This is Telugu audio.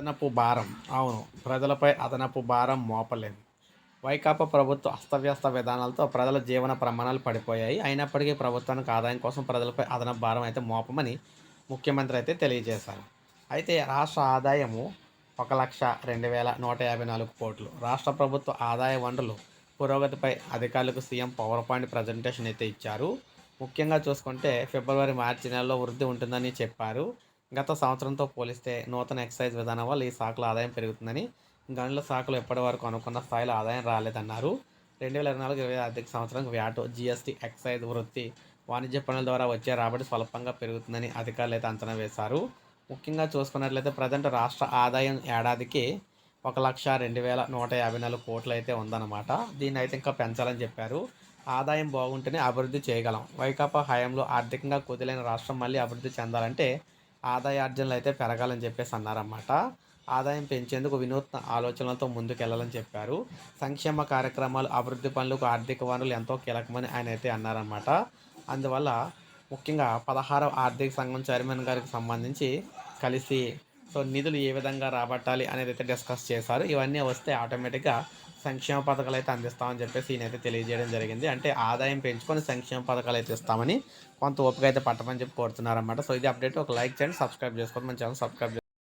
అదనపు భారం. అవును ప్రజలపై అదనపు భారం మోపలేదు వైకాపా ప్రభుత్వ అస్తవ్యస్త విధానాలతో ప్రజల జీవన ప్రమాణాలు పడిపోయాయి. అయినప్పటికీ ప్రభుత్వానికి ఆదాయం కోసం ప్రజలపై అదనపు భారం అయితే మోపమని ముఖ్యమంత్రి అయితే తెలియజేశారు. అయితే రాష్ట్ర ఆదాయము ఒక లక్ష రెండు వేల నూట యాభై నాలుగు కోట్లు. రాష్ట్ర ప్రభుత్వ ఆదాయ వనరులు పురోగతిపై అధికారులకు సీఎం పవర్ పాయింట్ ప్రజెంటేషన్ అయితే ఇచ్చారు. ముఖ్యంగా చూసుకుంటే ఫిబ్రవరి మార్చి నెలలో వృద్ధి ఉంటుందని చెప్పారు. గత సంవత్సరంతో పోలిస్తే నూతన ఎక్సైజ్ విధానం వల్ల ఈ శాఖల ఆదాయం పెరుగుతుందని గనుల శాఖలు ఎప్పటి వరకు అనుకున్న స్థాయిలో ఆదాయం రాలేదన్నారు. రెండు వేల ఇరవై నాలుగు ఇరవై ఆర్థిక సంవత్సరం వ్యాట్ జీఎస్టీ ఎక్సైజ్ వృత్తి వాణిజ్య పనుల ద్వారా వచ్చే రాబడి స్వల్పంగా పెరుగుతుందని అధికారులు అయితే అంచనా వేశారు. ముఖ్యంగా చూసుకున్నట్లయితే ప్రజెంట్ రాష్ట్ర ఆదాయం ఏడాదికి ఒక లక్ష రెండు వేల నూట యాభై నాలుగు కోట్లు అయితే ఉందన్నమాట. దీన్ని అయితే ఇంకా పెంచాలని చెప్పారు. ఆదాయం బాగుంటేనే అభివృద్ధి చేయగలం. వైకాపా హయాంలో ఆర్థికంగా కుదిలైన రాష్ట్రం మళ్ళీ అభివృద్ధి చెందాలంటే ఆదాయార్జనలు అయితే పెరగాలని చెప్పేసి అన్నారన్నమాట. ఆదాయం పెంచేందుకు వినూత్న ఆలోచనలతో ముందుకెళ్ళాలని చెప్పారు. సంక్షేమ కార్యక్రమాలు అభివృద్ధి పనులకు ఆర్థిక వనరులు ఎంతో కీలకమని ఆయన అయితే అన్నారన్నమాట. అందువల్ల ముఖ్యంగా పదహారవ ఆర్థిక సంఘం చైర్మన్ గారికి సంబంధించి కలిసి సో నిధులు ఏ విధంగా రాబట్టాలి అనేది అయితే డిస్కస్ చేశారు. ఇవన్నీ వస్తే ఆటోమేటిక్గా సంక్షేమ పథకాలు అయితే అందిస్తామని చెప్పేసి ఈయనైతే తెలియజేయడం జరిగింది. అంటే ఆదాయం పెంచుకొని సంక్షేమ పథకాలు అయితే ఇస్తామని కొంత ఓపిక అయితే పట్టమని చెప్పి కోరుతున్నారన్నమాట. సో ఇది అప్డేట్. ఒక లైక్ చేయండి సబ్స్క్రైబ్ చేసుకోండి. మన ఛానల్ సబ్స్క్రైబ్